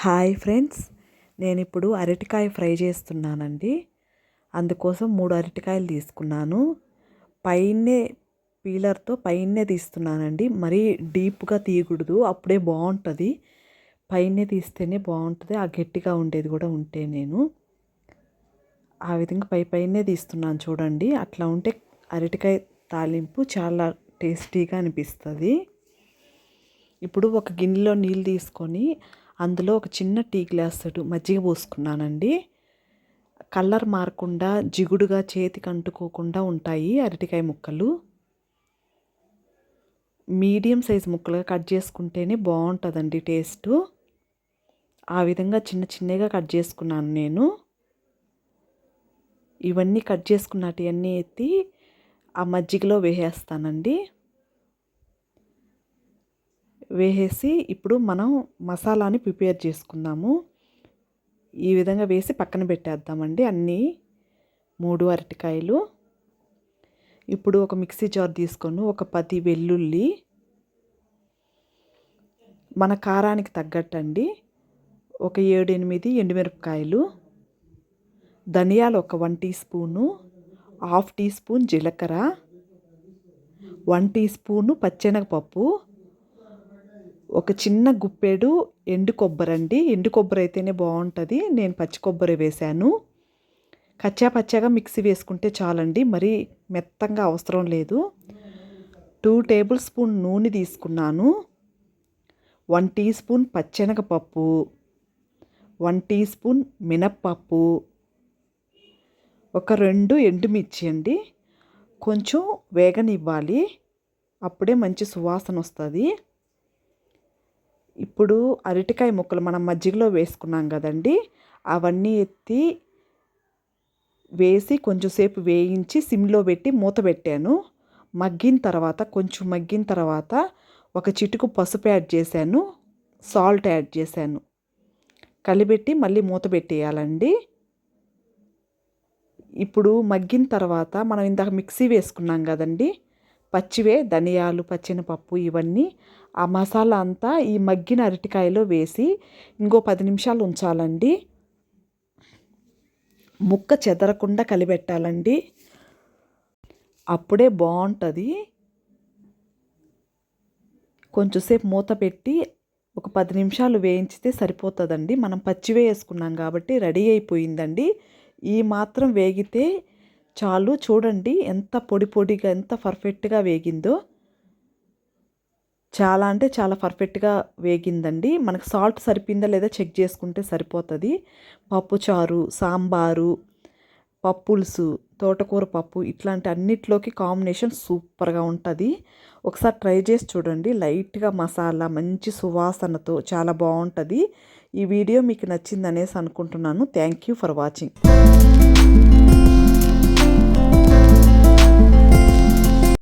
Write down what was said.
Hi friends నేను ఇప్పుడు అరటికాయ ఫ్రై చేస్తున్నానండి. అందుకోసం మూడు అరటికాయలు తీసుకున్నాను. పైనే పీలర్తో పైనే తీస్తున్నానండి. మరీ డీప్గా తీయకూడదు అప్పుడే బాగుంటుంది. పైనే తీస్తేనే బాగుంటుంది ఆ గట్టిగా ఉండేది కూడా ఉంటే నేను. ఆ విధంగా పై పైనే తీస్తున్నాను చూడండి. అట్లా ఉంటే అరటికాయ తాలింపు చాలా టేస్టీగా అనిపిస్తుంది. ఇప్పుడు ఒక గిన్నెలో నీళ్ళు తీసుకొని అందులో ఒక చిన్న టీ గ్లాసుడు మజ్జిగ పోసుకున్నానండి. కలర్ మారకుండా జిగుడుగా చేతికి అంటుకోకుండా ఉంటాయి అరటికాయ ముక్కలు. మీడియం సైజ్ ముక్కలుగా కట్ చేసుకుంటేనే బాగుంటుందండి టేస్ట్. ఆ విధంగా చిన్న చిన్నగా కట్ చేసుకున్నాను నేను. ఇవన్నీ కట్ చేసుకున్నటివన్నీ ఎత్తి ఆ మజ్జిగలో వేసేస్తానండి. వేసేసి ఇప్పుడు మనం మసాలాని ప్రిపేర్ చేసుకుందాము. ఈ విధంగా వేసి పక్కన పెట్టేద్దామండి అన్నీ. మూడు అరటికాయలు. ఇప్పుడు ఒక మిక్సీ జార్ తీసుకొని ఒక పది వెల్లుల్లి. మన కారానికి తగ్గట్టండి. ఒక ఏడు ఎనిమిది ఎండుమిరపకాయలు. ధనియాలు ఒక one teaspoon. Half teaspoon జీలకర్ర. వన్ టీ స్పూను పచ్చెనగపప్పు. ఒక చిన్న గుప్పెడు ఎండు కొబ్బరి అండి ఎండు కొబ్బరి అయితేనే బాగుంటుంది నేను పచ్చి కొబ్బరి వేశాను. కచ్చా పచ్చాగా మిక్సీ వేసుకుంటే చాలండి. మరీ మెత్తంగా అవసరం లేదు. టూ టేబుల్ స్పూన్ నూనె తీసుకున్నాను. వన్ టీ స్పూన్ పచ్చెనగపప్పు. వన్ టీ స్పూన్ మినప్పప్పు. ఒక రెండు ఎండుమిర్చి అండి. కొంచెం వేగనివ్వాలి. అప్పుడే మంచి సువాసన వస్తుంది ఇప్పుడు అరటికాయ ముక్కలు మనం మజ్జిగలో వేసుకున్నాం కదండి అవన్నీ ఎత్తి వేసి కొంచెంసేపు వేయించి సిమ్లో పెట్టి మూత పెట్టాను. మగ్గిన తర్వాత కొంచెం మగ్గిన తర్వాత ఒక చిటుకు పసుపు యాడ్ చేశాను సాల్ట్ యాడ్ చేశాను. కలిపెట్టి మళ్ళీ మూత పెట్టేయాలండి. ఇప్పుడు మగ్గిన తర్వాత మనం ఇందాక మిక్సీ వేసుకున్నాం కదండి పచ్చివే ధనియాలు పచ్చినపప్పు ఇవన్నీ ఆ మసాలా అంతా ఈ మగ్గిన అరటికాయలో వేసి ఇంకో పది నిమిషాలు ఉంచాలండి. ముక్క చెదరకుండా కలిపెట్టాలండి. అప్పుడే బాగుంటుంది. కొంచెంసేపు మూత పెట్టి ఒక పది నిమిషాలు వేయించితే సరిపోతుందండి. మనం పచ్చివే వేసుకున్నాం కాబట్టి రెడీ అయిపోయిందండి. ఈ మాత్రం వేగితే చాలు చూడండి ఎంత పొడి పొడిగా ఎంత పర్ఫెక్ట్గా వేగిందో. చాలా అంటే చాలా పర్ఫెక్ట్గా వేగిందండి. మనకు సాల్ట్ సరిపోయిందా లేదా చెక్ చేసుకుంటే సరిపోతుంది. పప్పుచారు సాంబారు పప్పులుసు తోటకూర పప్పు ఇట్లాంటి అన్నిట్లోకి కాంబినేషన్ సూపర్గా ఉంటుంది. ఒకసారి ట్రై చేసి చూడండి. లైట్గా మసాలా మంచి సువాసనతో చాలా బాగుంటుంది. ఈ వీడియో మీకు నచ్చిందనేసి అనుకుంటున్నాను. Thank you for watching.